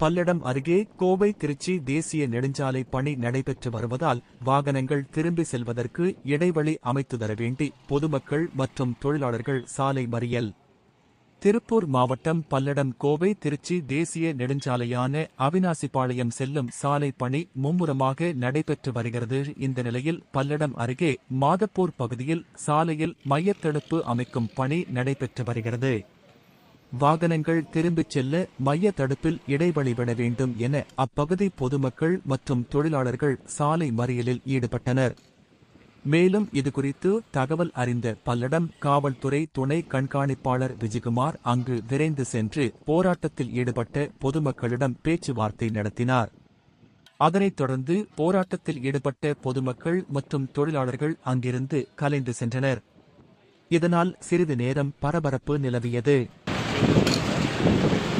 பல்லடம் அருகே கோவை திருச்சி தேசிய நெடுஞ்சாலை பணி நடைபெற்று வருவதால் வாகனங்கள் திரும்பி செல்வதற்கு இடைவெளி அமைத்து தர வேண்டி பொதுமக்கள் மற்றும் தொழிலாளர்கள் சாலை மறியல். திருப்பூர் மாவட்டம் பல்லடம் கோவை திருச்சி தேசிய நெடுஞ்சாலையான அவினாசிபாளையம் செல்லும் சாலை பணி மும்முரமாக நடைபெற்று வருகிறது. இந்த நிலையில் பல்லடம் அருகே மாதப்பூர் பகுதியில் சாலையில் மையத்தடுப்பு அமைக்கும் பணி நடைபெற்று வருகிறது. வாகனங்கள் திரும்பிச் செல்ல மைய தடுப்பில் இடைவெளி விட வேண்டும் என அப்பகுதி பொதுமக்கள் மற்றும் தொழிலாளர்கள் சாலை மறியலில் ஈடுபட்டனர். மேலும் இதுகுறித்து தகவல் அறிந்த பல்லடம் காவல்துறை துணை கண்காணிப்பாளர் விஜயகுமார் அங்கு விரைந்து சென்று போராட்டத்தில் ஈடுபட்ட பொதுமக்களிடம் பேச்சுவார்த்தை நடத்தினார். அதனைத் தொடர்ந்து போராட்டத்தில் ஈடுபட்ட பொதுமக்கள் மற்றும் தொழிலாளர்கள் அங்கிருந்து கலைந்து சென்றனர். இதனால் சிறிது நேரம் பரபரப்பு நிலவியது. Thank you.